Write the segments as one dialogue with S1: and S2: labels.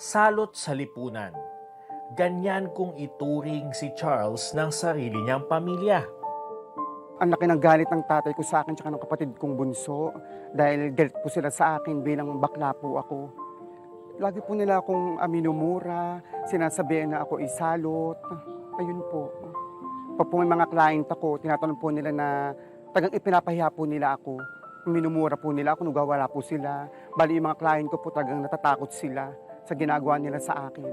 S1: salot sa lipunan. Ganyan kung ituring si Charles ng sarili niyang pamilya.
S2: Ang laki ng galit ng tatay ko sa akin tsaka ng kapatid kong bunso dahil galit po sila sa akin bilang bakla po ako. Lagi po nila akong aminumura, sinasabihan na ako isalot. Ayun po. Pag po may mga client ako, tinatanong po nila na tagang ipinapahiya po nila ako. Minumura po nila ako, nagwawala po sila. Bali yung mga client ko po tagang natatakot sila sa ginagawa nila sa akin.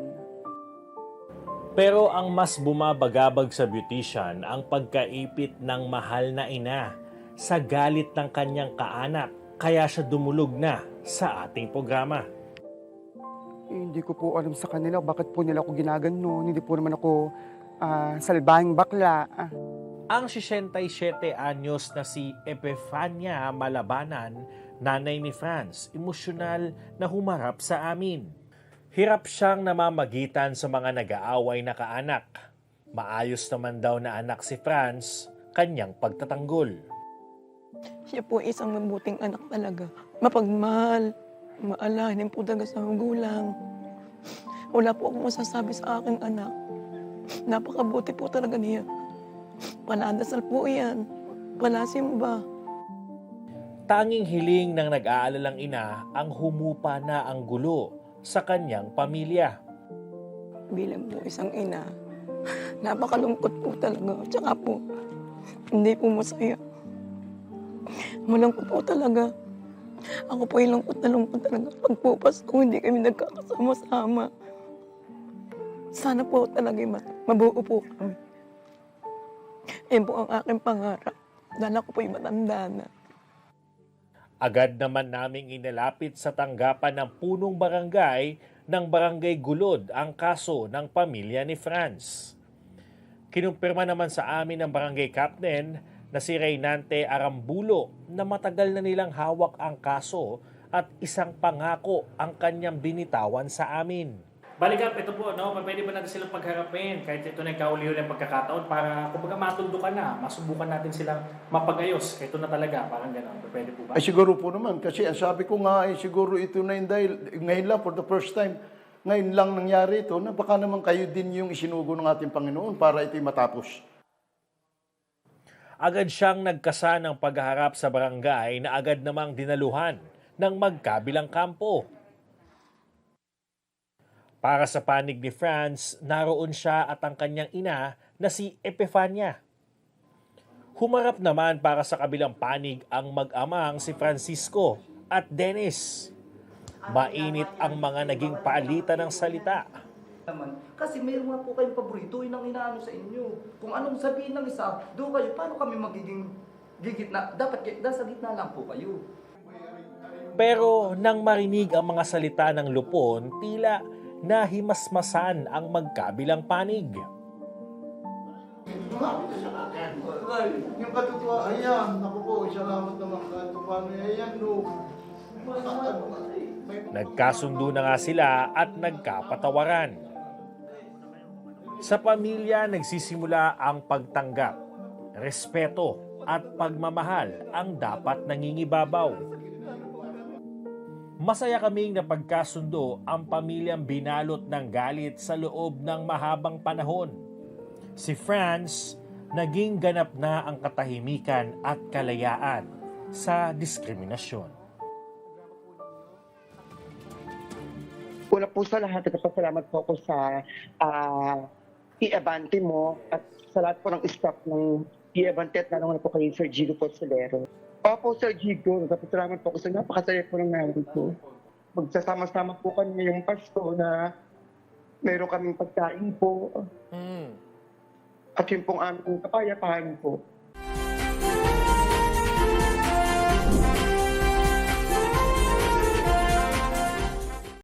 S1: Pero ang mas bumabagabag sa beautician ang pagkaipit ng mahal na ina sa galit ng kanyang kaanak kaya siya dumulog na sa ating programa.
S2: Eh, hindi ko po alam sa kanila bakit po nila ako ginaganon. Hindi po naman ako ah, salbahing bakla. Ah,
S1: Ang 67 anyos na si Epifania Malabanan, nanay ni Franz, emosyonal na humarap sa amin. Hirap siyang namamagitan sa mga nag-aaway na kaanak. Maayos naman daw na anak si Franz, kanyang pagtatanggol.
S3: Siya po isang mabuting anak talaga. Mapagmahal, maalahin po talaga sa magulang. Wala po akong masasabi sa aking anak. Napakabuti po talaga niya. Paladasal po yan. Palasimba.
S1: Tanging hiling ng nag-aalalang ina ang humupa na ang gulo sa kanyang pamilya.
S3: Bilang po isang ina, napakalungkot po talaga. Tsaka po, hindi po masaya. Malungkot po talaga. Ako po ay lungkot na lungkot talaga. Pag po Pasko, hindi kami nagkakasama-sama. Sana po talaga mabuo po kami. Yan po ang aking pangarap. Dahil ako po ay matanda na.
S1: Agad naman naming inilapit sa tanggapan ng punong barangay ng Barangay Gulod ang kaso ng pamilya ni Franz. Kinumpirma naman sa amin ng barangay captain na si Reynante Arambulo na matagal na nilang hawak ang kaso at isang pangako ang kanyang binitawan sa amin. Baligap, ito po, no? pwede ba natin silang pagharapin kahit ito na ikauli-uli ang pagkakataon para kumbaga matuldukan na, masubukan natin silang mapagayos. Ito na talaga, parang gano'n. Pwede po ba?
S4: Ay siguro po naman, kasi ang sabi ko nga ay siguro ito na yung dahil, ngayon lang for the first time, ngayon lang nangyari ito, na baka naman kayo din yung isinugo ng ating Panginoon para ito'y matapos.
S1: Agad siyang nagkasa ng pagharap sa barangay na agad namang dinaluhan ng magkabilang kampo. Para sa panig ni Franz, naroon siya at ang kanyang ina na si Epifania. Humarap naman para sa kabilang panig ang mag-amang si Francisco at Dennis. Mainit ang mga naging palitan ng salita.
S5: Kasi mayroon nga po kayong paborito, yun ang inaano sa inyo. Kung anong sabihin ng isa, doon kayo, paano kami magiging gigitna? Dapat nasa gitna lang po kayo.
S1: Pero nang marinig ang mga salita ng lupon, tila nahimasmasan ang magkabilang panig.
S4: Yung katutuwa, ayan, naku po, salamat naman katutuwa niya, ayan, no.
S1: Nagkasundo na nga sila at nagkapatawaran. Sa pamilya nagsisimula ang pagtanggap, respeto at pagmamahal ang dapat nangingibabaw. Masaya kaming napagkasundo ang pamilyang binalot ng galit sa loob ng mahabang panahon. Si Franz, naging ganap na ang katahimikan at kalayaan sa diskriminasyon.
S6: Una po sa lahat, nagpapasalamat po ako sa uh, i-abante mo at sa lahat po ng staff ng i-abante at lalo na po kay Sir Gigo Porcelero. Opo, Sir Gigo, nagpapasalamat po ako sa napakasaya po ng namin ko. Magsasama-sama po kami ngayong Pasko na meron kaming pagkain po
S1: Mm.
S6: at yun pong aming kapayapaan po.